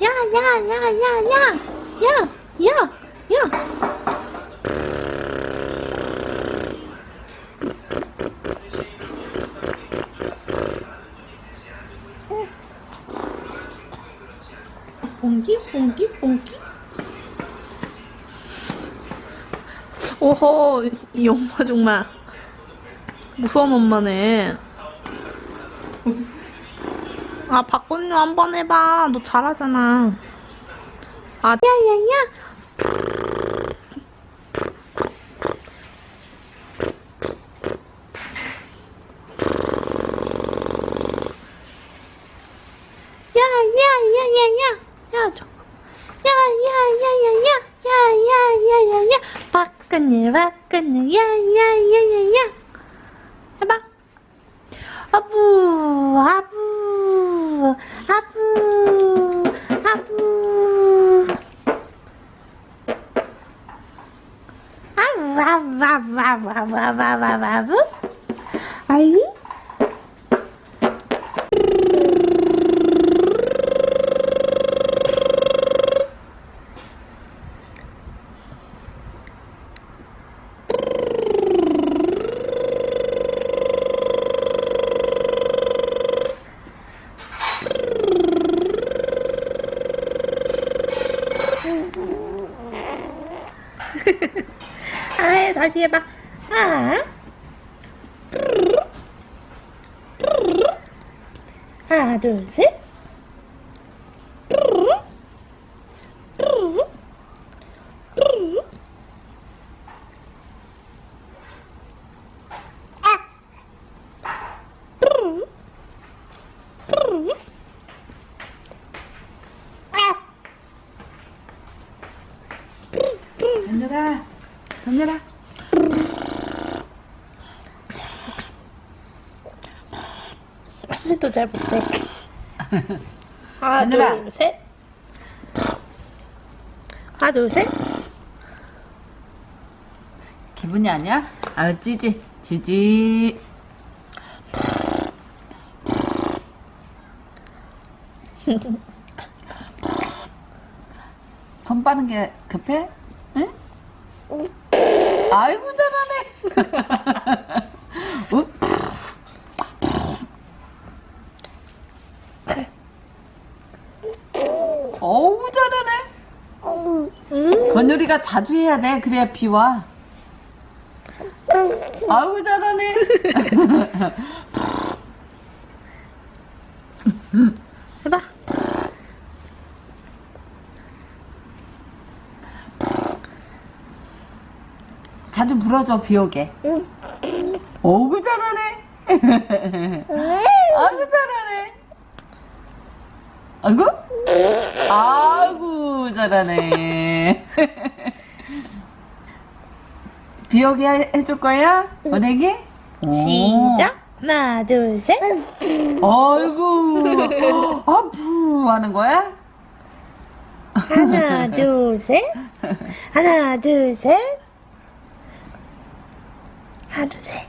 야, 야, 야, 야, 야, 야, 야, 야. 봉기, 봉기, 봉기. 오호, 이 엄마 정말 무서운 엄마네. 아, 박건유 한 번 해봐. 너 잘하잖아. 아, 야야야. 야야야야야. 야, 저. 야야야야야. 야야야야야. 박건유, 박건유. 야야야야야. 해봐. 아부, 아부, 아부, 아부. 아부, 아부, 아부, 아부, 아부, 아부, 아부, 아부, 아부. 아이. 아, 다시 해봐. 아. 하나, 둘, 셋. 덤벼라 덤벼라 또잘 못해. 하나, 하늘아. 둘, 셋. 하나, 둘, 셋. 기분이 아니야? 아 찌지 찌지 손 빠는 게 급해? 응? 아이고 잘하네 อุ๊. 어우 잘하네 음. 건율이가 자주 해야 돼 그래야 비 와 아우 잘하네 자주 불어줘 비 오게 응. 어우 잘하네 아이고 잘하네 아이고 아이고 잘하네 비 오게 해- 해줄 거야? 은행이? 시작. 하나, 둘, 셋. 아이고 아프 하는 거야? 하나, 둘, 셋. 하나, 둘, 셋. 하나, 둘, 셋.